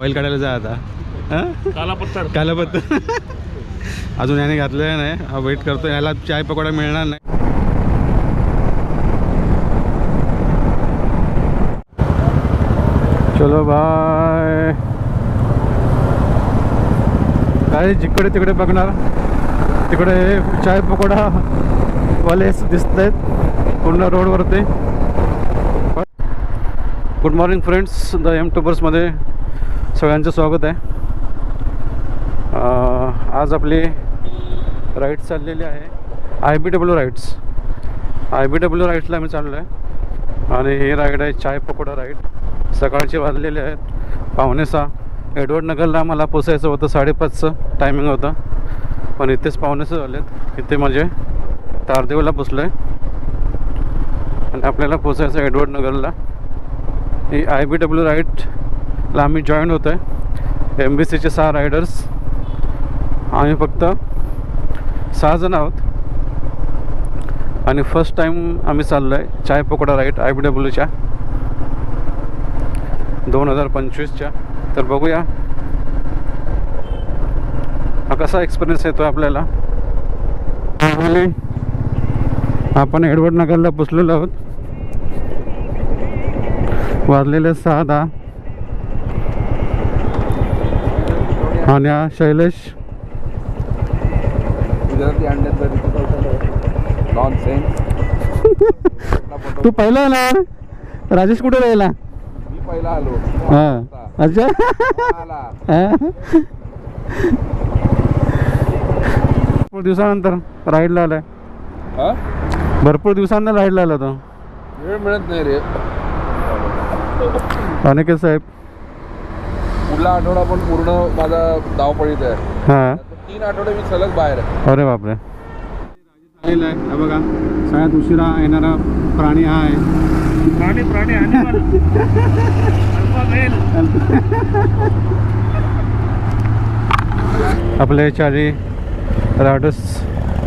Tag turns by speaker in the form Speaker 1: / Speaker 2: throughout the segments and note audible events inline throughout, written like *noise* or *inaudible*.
Speaker 1: Oil काढायला जा आता. हां?
Speaker 2: काला पत्थर
Speaker 1: काला पत्ता अजून याने घातलेलं नाही हा वेट करतो याला चाय पकोडा मिळणार नाही. चलो बाय काय जिकडे तिकडे बघणार? तिकडे चाय पकोडा वाले दिसत आहेत पूर्ण रोडवरती good morning friends the M टूबर्समध्ये सगळ्यांचं स्वागत आहे. आज आपली राईड्स चाललेली आहे. I B W rides I B W राईड्सला आम्ही चाललो आहे आणि ही राईड आहे चाय पकोडा राईड सकाळचे वाजलेले आहेत पावणे सहा. एडवर्ड नगरला मला पोचायचं होतं साडेपाचचं टायमिंग होतं. पण इथेच पावणेसं झालेत. इथे म्हणजे तारदेवला पोचलो आहे आणि आपल्याला पोचायचं एडवर्ड नगरला. ही आय बी डब्ल्यू ला आम्ही जॉईन होतो आहे एम बी सीचे सहा रायडर्स आम्ही फक्त सहा जण आहोत. आणि फर्स्ट टाईम आम्ही चाललो आहे chai pakoda ride I B डब्ल्यूच्या दोन हजार पंचवीसच्या तर बघूया. हा कसा एक्सपिरियन्स येतो आपल्याला? आपण एडवर्ड नगरला पोचलेलो आहोत. वाजलेले सहा दहा. आणि हा शैलेश *laughs* तू पहिला आला. राजेश कुठे राहिला?
Speaker 3: मी पहिला आलो.
Speaker 1: हा. अच्छा. हा. भरपूर दिवसानंतर राईडला आलाय.
Speaker 3: हा?
Speaker 1: भरपूर दिवसांना राईडला आला तो.
Speaker 3: वेळ मिळत नाही रे.
Speaker 1: अनिकेत साहेब.
Speaker 3: पुढला आठवडा पण पूर्ण माझा धावपळीत आहे.
Speaker 1: हा.
Speaker 3: तीन आठवडे मी सलग बाहेर आहे.
Speaker 1: अरे बापरे. आहे. बघा सगळ्यात उशिरा येणारा प्राणी हा आहे.
Speaker 2: प्राणी प्राणी animal. मेल
Speaker 1: आपल्या याच्या आधी रायडर्स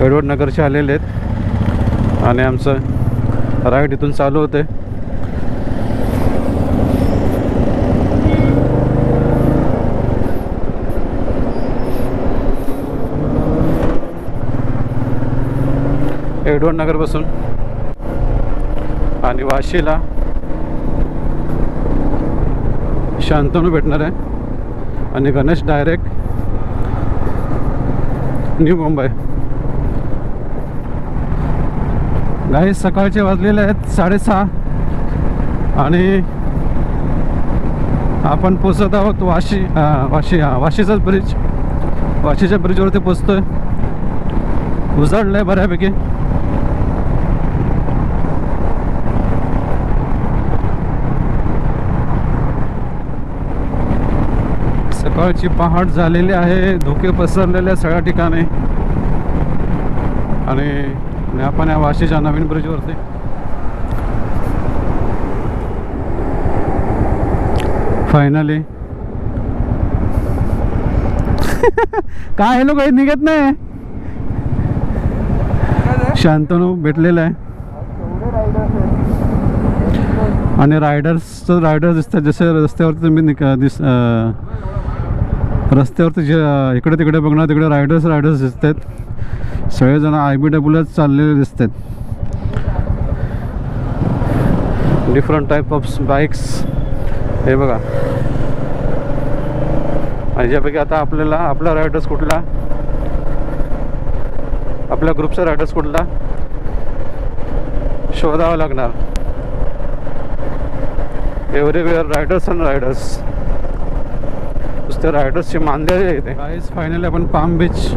Speaker 1: एडवर्ड नगरचे आलेले आहेत. आणि आमचं राईड इथून चालू होते एडवर्ड नगरपासून आणि वाशीला शांतनू भेटणार आहे. आणि गणेश डायरेक्ट न्यू मुंबई. गाई सकाळचे वाजलेले आहेत साडेसहा. आणि आपण पोचत आहोत वाशी वाशी हा वाशीचाच ब्रिज वाशीच्या ब्रिजवरती पोचतोय उजाडलंय बऱ्यापैकी. सकाळची पहाट झालेली आहे. धुके पसरलेले सगळ्या ठिकाणी. आणि आपण या वाशीच्या नवीन ब्रिजवरती. फायनली *laughs* काय हे लोक निघत नाही? शांतनू भेटलेला आहे. आणि रायडर्स रायडर्स दिसतात. जसे रस्त्यावरती तुम्ही दिस रस्त्यावरती जे इकडे तिकडे बघणार तिकडे रायडर्स रायडर्स दिसत आहेत सगळेजण आय बी डब्ल्यूलाच चाललेले दिसत आहेत डिफरंट टाईप ऑफ बाईक्स हे बघा. आणि ज्यापैकी आता आपल्याला आपला रायडर्स कुठला? आपल्या ग्रुपचा रायडर्स कुठला? शोधावा लागणार. एव्हरीवेअर रायडर्स अँड रायडर्स नुसत्या रायडर्सची मांदे आहे इथे. फायनली आपण पाम बीच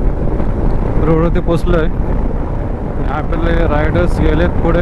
Speaker 1: रोडवरती पोचलो आहे आपले रायडर्स गेलेत पुढे.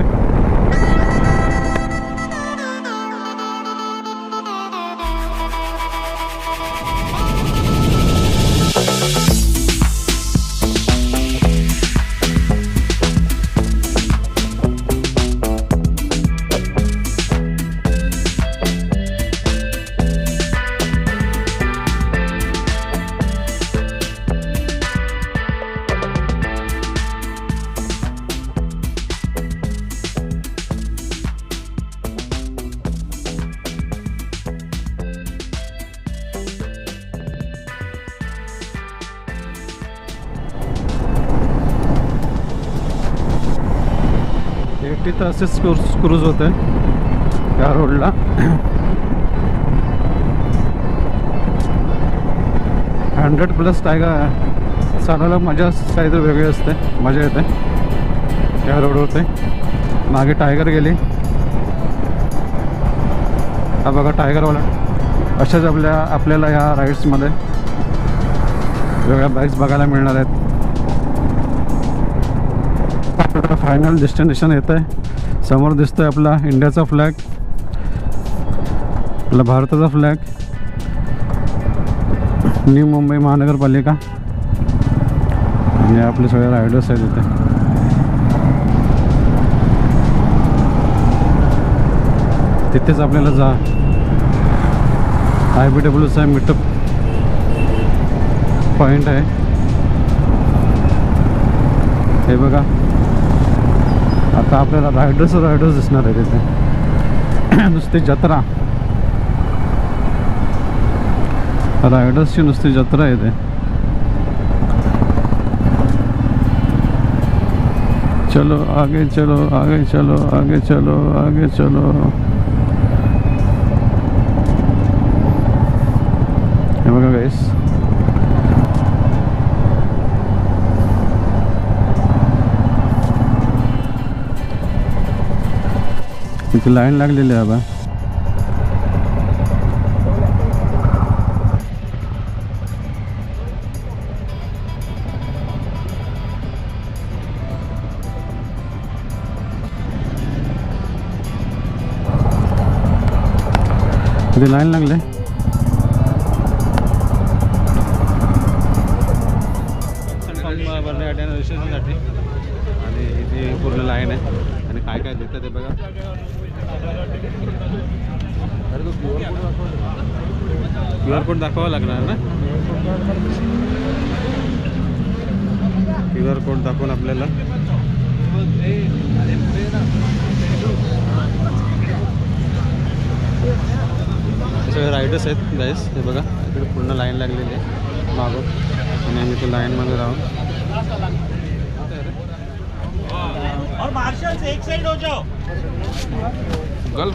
Speaker 1: तिथं असेच क्रूज क्रूज होते या रोडला हंड्रेड प्लस टायगर चालायला मजा काहीतरी वेगळी असते. मजा येते. या रोडवरती मागे टायगर गेली. हा बघा टायगरवाला अशाच आपल्या आपल्याला या राईड्समध्ये वेगळ्या बाईक्स बघायला मिळणार आहेत. फायनल डेस्टिनेशन येतं आहे समोर दिसतोय आपला इंडियाचा फ्लॅग आपला भारताचा फ्लॅग न्यू मुंबई महानगरपालिका. आणि आपले सगळे रायडर्स आहेत इथे. तिथेच आपल्याला जा. आय बी डब्ल्यूचा मिटअप पॉईंट आहे. हे बघा. आता आपल्याला रायडर्स रायडर्स दिसणार आहे तिथे नुसती जत्रा. रायडर्सची नुसती जत्रा आहे ते चलो आगे चलो आगे चलो आगे चलो आगे चलो. हे बघा गाईस तिथे लाईन लागलेली आहे बा तिथे लाईन लागले कोड दाखवावा लागणार ना? क्यू आर कोड दाखवून आपल्याला. सगळे रायडर्स आहेत गाईस हे बघा इकडे पूर्ण लाईन लागलेली आहे. मागून आणि आम्ही ते लाईनमध्ये राहून.
Speaker 2: और मार्शल से एक साइड हो जाओ।
Speaker 3: गल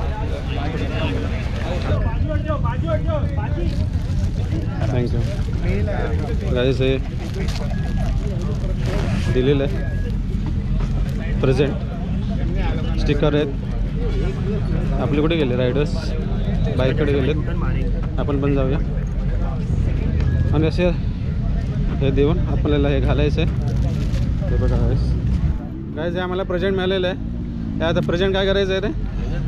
Speaker 1: थँक्यू गाईस हे दिलेलं आहे. प्रेझेंट स्टिकर आहेत. आपले कुठे गेले? रायडर्स बाईककडे गेलेत. आपण पण जाऊया. आणि असे हे देऊन आपल्याला हे घालायचं आहे. ते बघा काय जे आम्हाला प्रेझेंट मिळालेलं आहे. हे आता प्रेझेंट काय करायचं आहे रे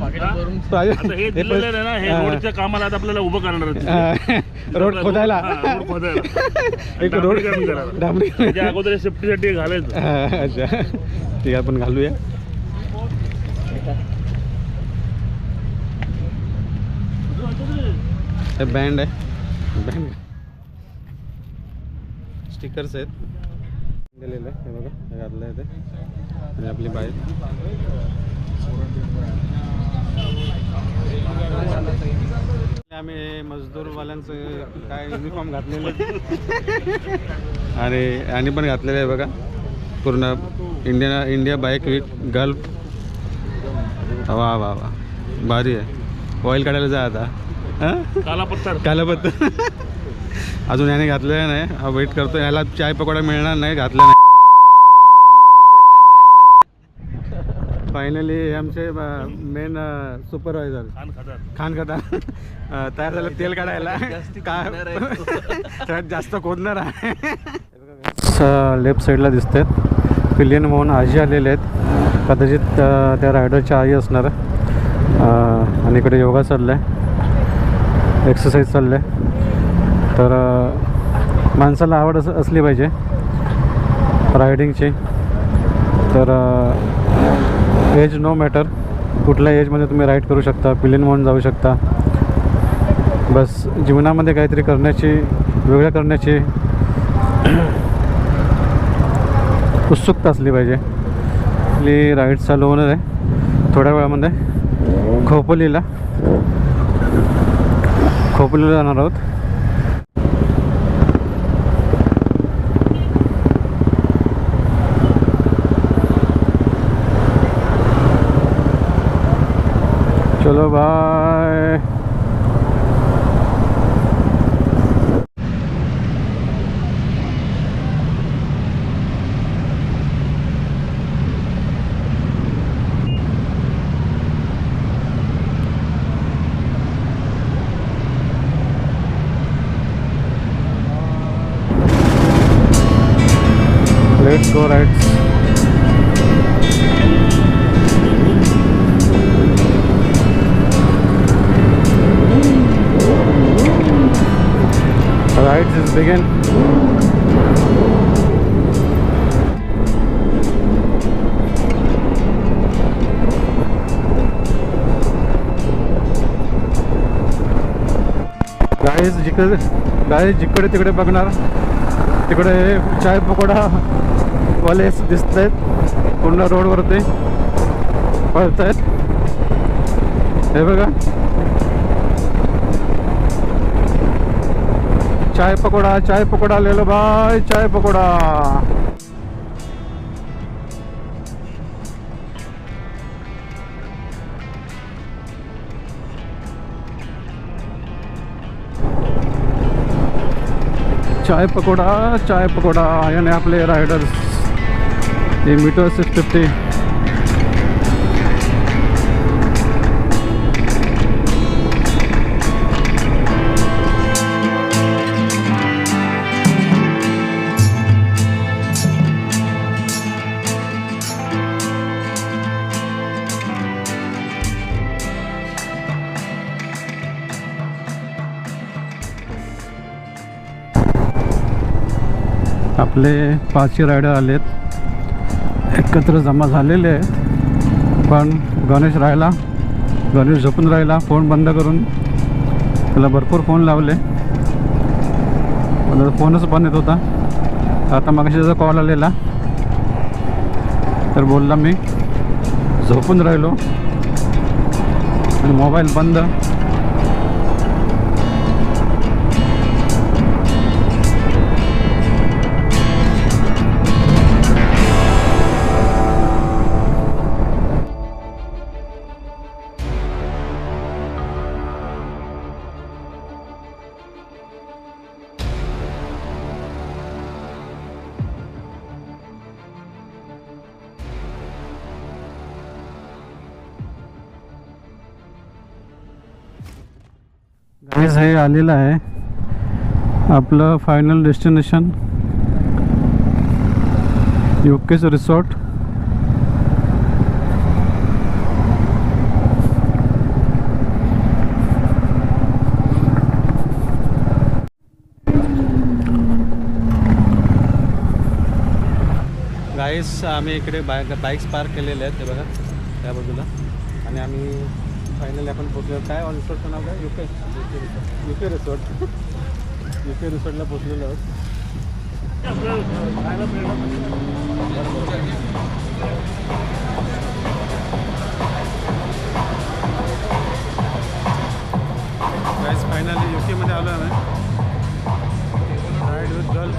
Speaker 2: आता हे दिलेलं आहे ना. रोडच्या कामाला आता आपल्याला उभं करणार.
Speaker 1: हा, रोड खोदायला.
Speaker 2: हा, रोड खोदायला. *laughs*
Speaker 1: एक रोड
Speaker 2: डांबरीकरण करायला.
Speaker 1: डांबरी
Speaker 2: त्याच्या अगोदर सेफ्टीसाठी घालायचं.
Speaker 1: हा, अच्छा. ठीक आहे आपण घालूया. हे बँड आहे. बँड स्टिकर्स आहेत. दिलेलं आहे हे बघा हे घातलं आहे ते. आणि आपली बाईक आम्ही मजदूरवाल्यांचं काय युनिफॉर्म घातलेलं आहे. आणि आणि पण घातलेलं आहे बघा. पूर्ण India India bike with Gulf वा वा वा. भारी आहे. ऑइल काढायला जा आता. हां?
Speaker 2: काला पत्थर
Speaker 1: कालापत्र *laughs* अजून याने घातलेलं नाही. वेट करतो याला चाय पकोडा मिळणार नाही. घातलं नाही. फायनली आमचे मेन सुपरवायझर
Speaker 2: खान खातात
Speaker 1: खान तयार झालं तेल काढायला. *laughs* काय *laughs* जास्त खोदणार आहे. लेफ्ट साईडला दिसत आहेत पिलियन मोहन आजी आलेले आहेत. कदाचित त्या रायडरच्या आई असणार. आणि इकडे योगा चालला आहे एक्सरसाइज चाललं आहे तर माणसाला आवड अस असली पाहिजे. रायडिंगची तर एज नो मॅटर कुठल्या एजमध्ये तुम्ही राईड करू शकता पिलियन म्हणून जाऊ शकता. बस जीवनामध्ये काहीतरी करण्याची वेगळं करण्याची *clears throat* उत्सुकता असली पाहिजे. आपली राईड चालू होणार आहे. थोड्या वेळामध्ये खोपोलीला खोपोलीला जाणार आहोत. चलो Rides is begin. गाईज जिकडे गाडी जिकडे तिकडे बघणार तिकडे चाय पकोडा वाले दिसत आहेत पूर्ण रोडवरती पळत आहेत हे बघा. चाय पकोडा चाय पकोडा ले लो भाई चाय पकोडा. चाय पकोडा चाय पकोडा याने आपले रायडर्स ते मीटर सिक्स फिफ्टी आपले पाचशे रायडर आलेत. एकत्र जमा झालेले आहेत. पण गणेश राहिला गणेश झोपून राहिला फोन बंद करून त्याला भरपूर फोन लावले. पण फोनच बंद येत होता. आता मागाशी त्याचा कॉल आलेला. तर बोलला मी झोपून राहिलो. आणि मोबाईल बंद. हे आलेलं आहे. आपलं फायनल डेस्टिनेशन युकेच रिसॉर्ट गाईस आम्ही इकडे बाय बाईक्स पार्क केलेले आहेत ते बघा त्या बाजूला. आणि आम्ही फायनली आपण पोचलो काय ऑन रिसॉर्टचं नाव काय? युके युके रिसॉर्ट युके रिसॉर्टला पोचलेलो आहोत. फायनली यू केमध्ये आलो आहे ride with girl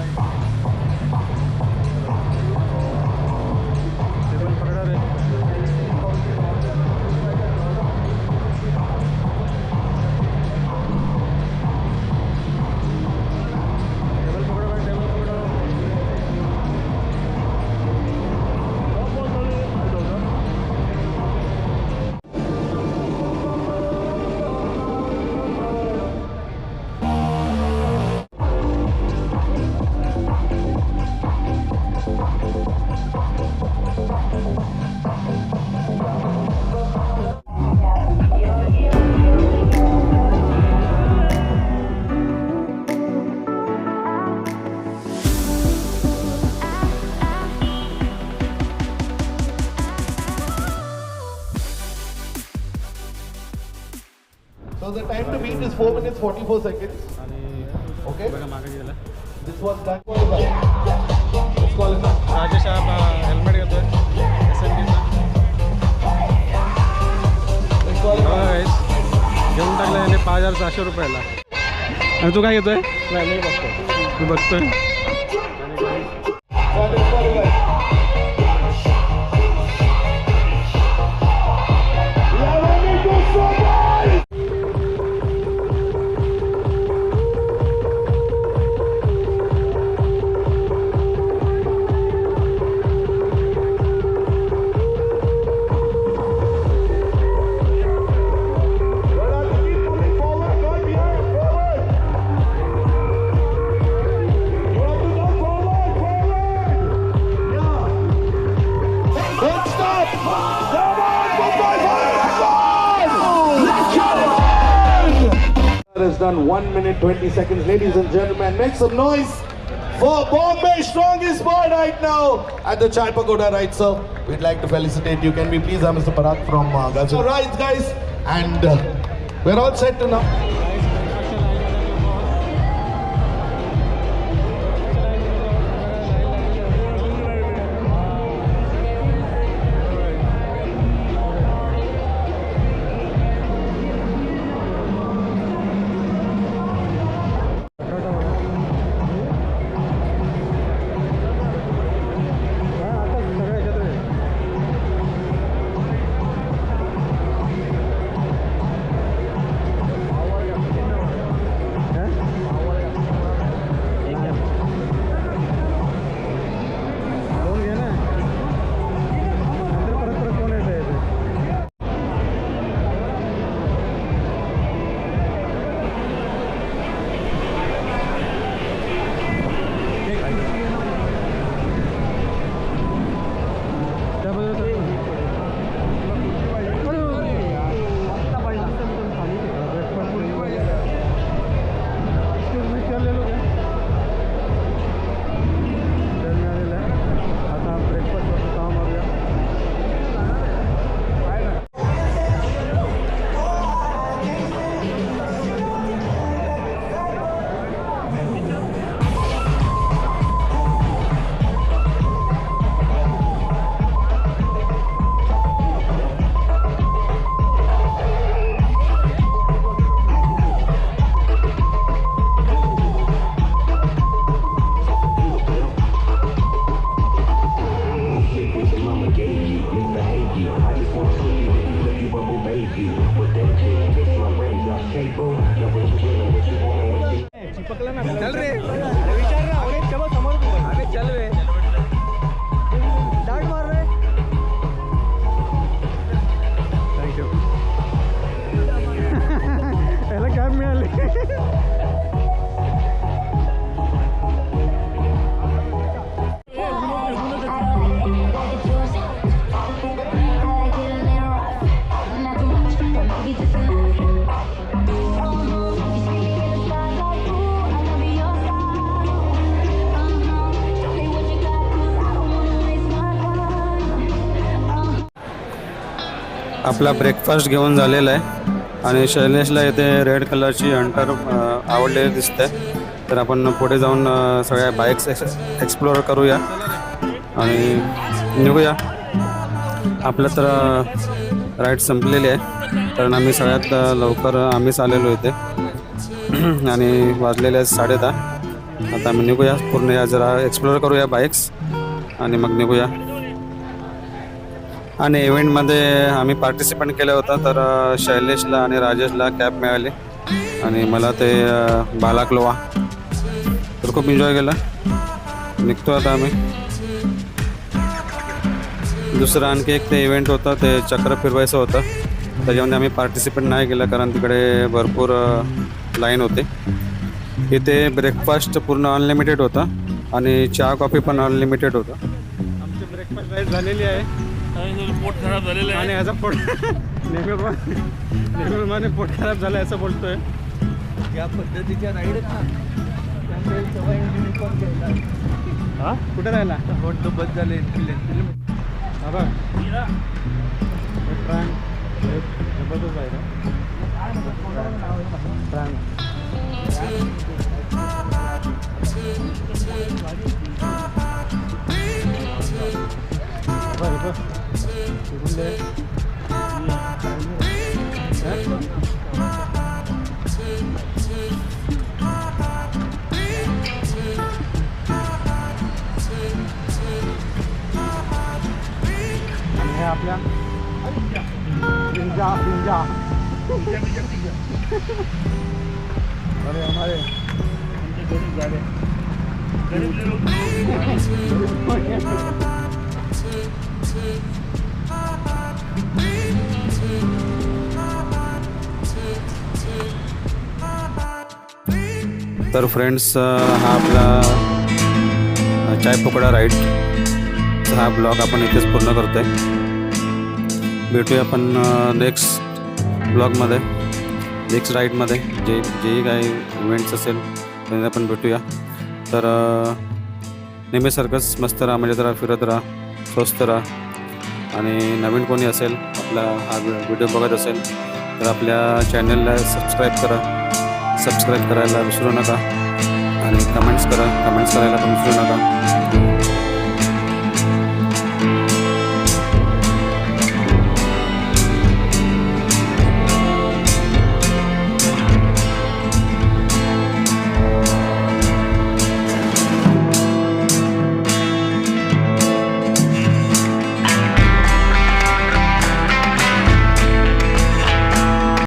Speaker 2: 4 minutes 44 seconds. Okay. This was done. Let's call it up.
Speaker 1: Rajesh helmet घेतोय एस एन टीचा
Speaker 2: Let's call it.
Speaker 1: गाईस घेऊन टाकलं याने पाच हजार सहाशे रुपयाला आणि तू काय घेतोय मी बघतोय तू बघतोय
Speaker 2: has 1 minute 20 seconds. Ladies and gentlemen, make some noise for Bombay strongest boy right now at the Chai Pagoda, right, sir? We'd like to felicitate you. Can we please have Mr. Parag from uh, Gazal? All right, guys, and uh, we're all set to now.
Speaker 1: आपला breakfast घेऊन झालेला आहे. आणि शैलेशला इथे red कलरची Hunter आवडलेली दिसते. तर आपण पुढे जाऊन सगळ्या बाईक्स एक्सप्लोअर करूया. आणि निघूया. आपलं तर राईड संपलेली आहे. कारण आम्ही सगळ्यात लवकर आम्हीच आलेलो इथे. *clears throat* आणि वाजलेले आहेत साडे दहा. आता आम्ही निघूया. पूर्ण या जरा एक्सप्लोअर करूया बाईक्स आणि मग निघूया. आणि इव्हेंटमध्ये आम्ही पार्टिसिपेंट केलं होतं तर शैलेशला आणि राजेशला कॅब मिळाली. आणि मला ते बालाकलोवा. तर खूप एन्जॉय केलं. निघतो आता आम्ही. दुसरं आणखी एक ते इव्हेंट होतं ते चक्र फिरवायचं होतं. त्याच्यामध्ये आम्ही पार्टिसिपेट नाही केलं कारण तिकडे भरपूर लाईन होते. इथे ब्रेकफास्ट पूर्ण अनलिमिटेड होतं आणि चहा कॉफी पण अनलिमिटेड होतं. आमची ब्रेकफास्ट झालेली आहे.
Speaker 4: पोट खराब झालेलं
Speaker 1: आणि याचा पोट नेहमी नेहमीप्रमाणे पोट खराब झालं असं बोलतोय.
Speaker 5: या पद्धतीच्या राईड
Speaker 1: हा? कुठे राहिला?
Speaker 5: होट तो बस झाले
Speaker 1: हा बघ. एक ट्रांग एक जबरदस्त आहे रे. ट्रांग बघ, बघ. इकडून दे. हा? आणि हे आपल्या निंजा निंजा अरे हमारे तर फ्रेंड्स हा आपला चाय पकोडा राईट हा ब्लॉग आपण इथेच पूर्ण करतोय. भेटूया आपण नेक्स्ट ब्लॉगमध्ये नेक्स्ट राईडमध्ये जे जेही काही इव्हेंट्स असेल त्यांना आपण भेटूया. तर अ, नेहमी मस्त राहा म्हणजे जरा फिरत राहा स्वस्त राहा. आणि नवीन कोणी असेल आपला हा व्हिडिओ बघत असेल तर आपल्या चॅनलला सबस्क्राईब करा. सबस्क्राईब करायला विसरू नका. आणि कमेंट्स करा कमेंट्स करायला पण विसरू नका.